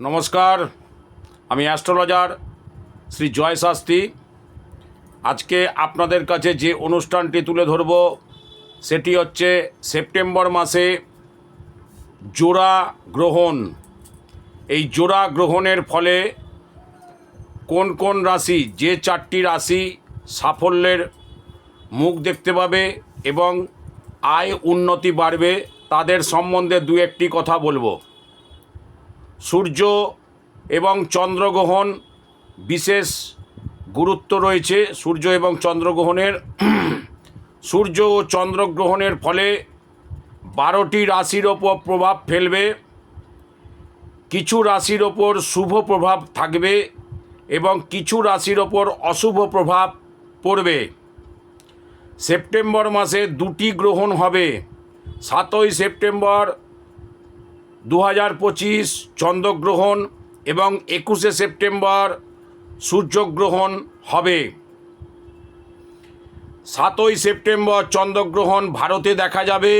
নমস্কার, আমি অ্যাস্ট্রোলজার শ্রী জয় শাস্ত্রী। আজকে আপনাদের কাছে যে অনুষ্ঠানটি তুলে ধরব, সেটি হচ্ছে সেপ্টেম্বর মাসে জোড়া গ্রহণ। এই জোড়া গ্রহণের ফলে কোন কোন রাশি, যে চারটি রাশি সাফল্যের মুখ দেখতে পাবে এবং আয় উন্নতি বাড়বে, তাদের সম্বন্ধে দু একটি কথা বলব। সূর্য এবং চন্দ্রগ্রহণ বিশেষ গুরুত্ব রয়েছে সূর্য এবং চন্দ্রগ্রহণের। সূর্য ও চন্দ্রগ্রহণের ফলে বারোটি রাশির ওপর প্রভাব ফেলবে, কিছু রাশির ওপর শুভ প্রভাব থাকবে এবং কিছু রাশির ওপর অশুভ প্রভাব পড়বে। সেপ্টেম্বর মাসে দুটি গ্রহণ হবে, সাতই সেপ্টেম্বর দু হাজার পঁচিশ চন্দ্রগ্রহণ এবং একুশে সেপ্টেম্বর সূর্যগ্রহণ হবে। সাতই সেপ্টেম্বর চন্দ্রগ্রহণ ভারতে দেখা যাবে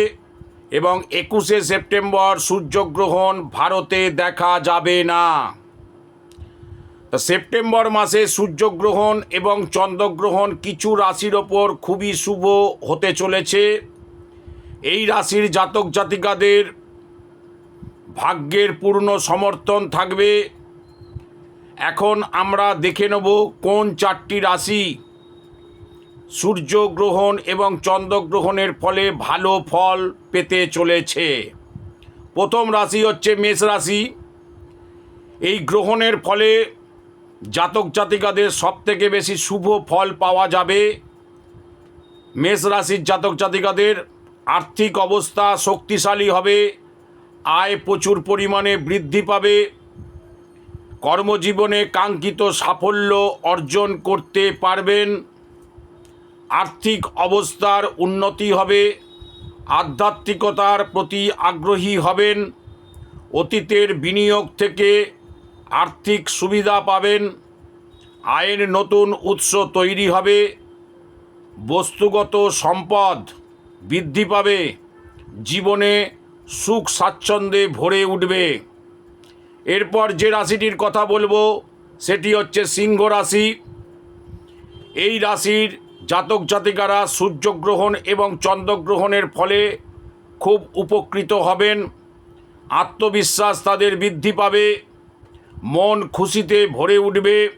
এবং একুশে সেপ্টেম্বর সূর্যগ্রহণ ভারতে দেখা যাবে না। সেপ্টেম্বর মাসে সূর্যগ্রহণ এবং চন্দ্রগ্রহণ কিছু রাশির ওপর খুবই শুভ হতে চলেছে। এই রাশির জাতক জাতিকাদের ভাগ্যের পূর্ণ সমর্থন থাকবে। এখন আমরা দেখে নেব কোন চারটি রাশি। সূর্যগ্রহণ এবং চন্দ্রগ্রহণের ফলে ভালো ফল পেতে চলেছে। প্রথম রাশি হচ্ছে মেষ রাশি। এই গ্রহণের ফলে জাতক জাতিকাদের সবথেকে বেশি শুভ ফল পাওয়া যাবে। মেষ রাশির জাতক জাতিকাদের আর্থিক অবস্থা শক্তিশালী হবে। আয় প্রচুর পরিমাণে বৃদ্ধি পাবে। কর্মজীবনে কাঙ্ক্ষিত সাফল্য অর্জন করতে পারবেন। আর্থিক অবস্থার উন্নতি হবে। আধ্যাত্মিকতার প্রতি আগ্রহী হবেন। অতীতের বিনিয়োগ থেকে আর্থিক সুবিধা পাবেন। আয়ের নতুন উৎস তৈরি হবে। বস্তুগত সম্পদ বৃদ্ধি পাবে। জীবনে সুখ স্বাচ্ছন্দ্যে ভরে উঠবে। এরপর যে রাশিটির কথা বলব, সেটি হচ্ছে সিংহ রাশি। এই রাশির জাতক জাতিকারা সূর্যগ্রহণ এবং চন্দ্রগ্রহণের ফলে খুব উপকৃত হবেন। আত্মবিশ্বাস তাদের বৃদ্ধি পাবে। মন খুশিতে ভরে উঠবে।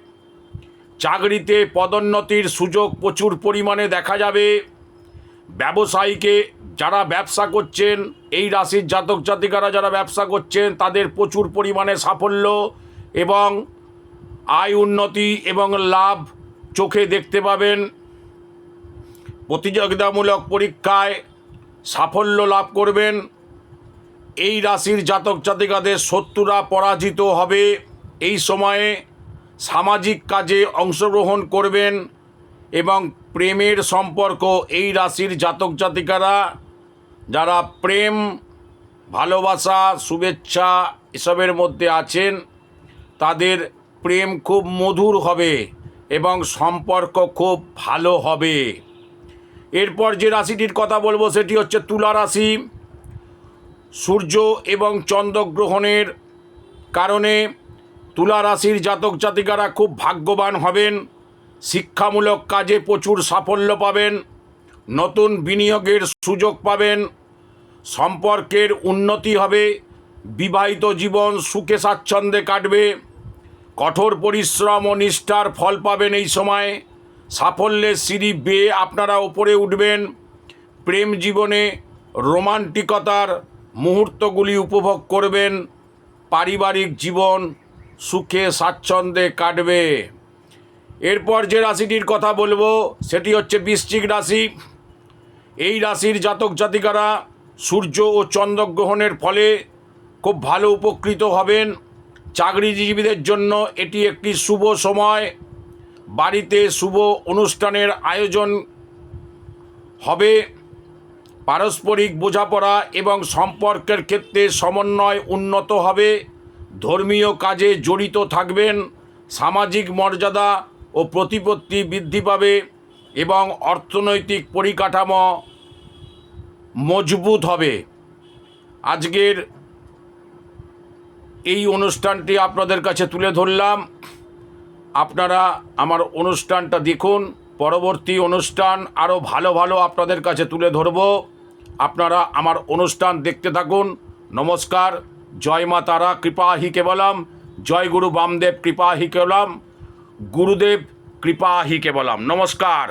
চাকরিতে পদোন্নতির সুযোগ প্রচুর পরিমাণে দেখা যাবে। ব্যবসায়ীকে যারা ব্যবসা করছেন, এই রাশির জাতক জাতিকারা যারা ব্যবসা করছেন, তাদের প্রচুর পরিমাণে সাফল্য এবং আয় উন্নতি এবং লাভ চোখে দেখতে পাবেন। প্রতিযোগিতামূলক পরীক্ষায় সাফল্য লাভ করবেন। এই রাশির জাতক জাতিকাদের শত্রুরা পরাজিত হবে। এই সময়ে সামাজিক কাজে অংশগ্রহণ করবেন। এবং প্রেমের সম্পর্ক এই রাশির জাতক জাতিকারা, যারা প্রেম, ভালোবাসা, শুভেচ্ছা এসবের মধ্যে আছেন, তাদের প্রেম খুব মধুর হবে এবং সম্পর্ক খুব ভালো হবে। এরপর যে রাশিটির কথা বলব সেটি হচ্ছে তুলা রাশি। সূর্য এবং চন্দ্রগ্রহণের কারণে তুলা রাশির জাতক জাতিকারা খুব ভাগ্যবান হবেন। শিক্ষামূলক কাজে প্রচুর সাফল্য পাবেন, নতুন বিনিয়োগের সুযোগ পাবেন, সম্পর্কের উন্নতি হবে, বিবাহিত জীবন সুখে স্বাচ্ছন্দ্যে কাটবে, কঠোর পরিশ্রম ও নিষ্ঠার ফল পাবেন এই সময়, সাফল্যের সিঁড়ি বেয়ে আপনারা ওপরে উঠবেন, প্রেম জীবনে রোমান্টিকতার মুহূর্তগুলি উপভোগ করবেন, পারিবারিক জীবন সুখে স্বাচ্ছন্দ্যে কাটবে। এরপর যে রাশিটির কথা বলব, সেটি হচ্ছে বৃশ্চিক রাশি। এই রাশির জাতক জাতিকারা সূর্য ও চন্দ্রগ্রহণের ফলে খুব ভালো উপকৃত হবেন। চাকরিজীবীদের জন্য এটি একটি শুভ সময়। বাড়িতে শুভ অনুষ্ঠানের আয়োজন হবে। পারস্পরিক বোঝাপড়া এবং সম্পর্কের ক্ষেত্রে সমন্বয় উন্নত হবে। ধর্মীয় কাজে জড়িত থাকবেন। সামাজিক মর্যাদা ও প্রতিপত্তি বৃদ্ধি পাবে এবং অর্থনৈতিক পরিকাঠামো মজবুত হবে। আজকের এই অনুষ্ঠানটি আপনাদের কাছে তুলে ধরলাম। আপনারা আমার অনুষ্ঠানটা দেখুন। পরবর্তী অনুষ্ঠান আরও ভালো ভালো আপনাদের কাছে তুলে ধরব। আপনারা আমার অনুষ্ঠান দেখতে থাকুন। নমস্কার। জয় মা তারা, কৃপা হি কেবলম। জয় গুরু বামদেব, কৃপা হি কেবলম। গুরুদেব কৃপাহি কেবলম। নমস্কার।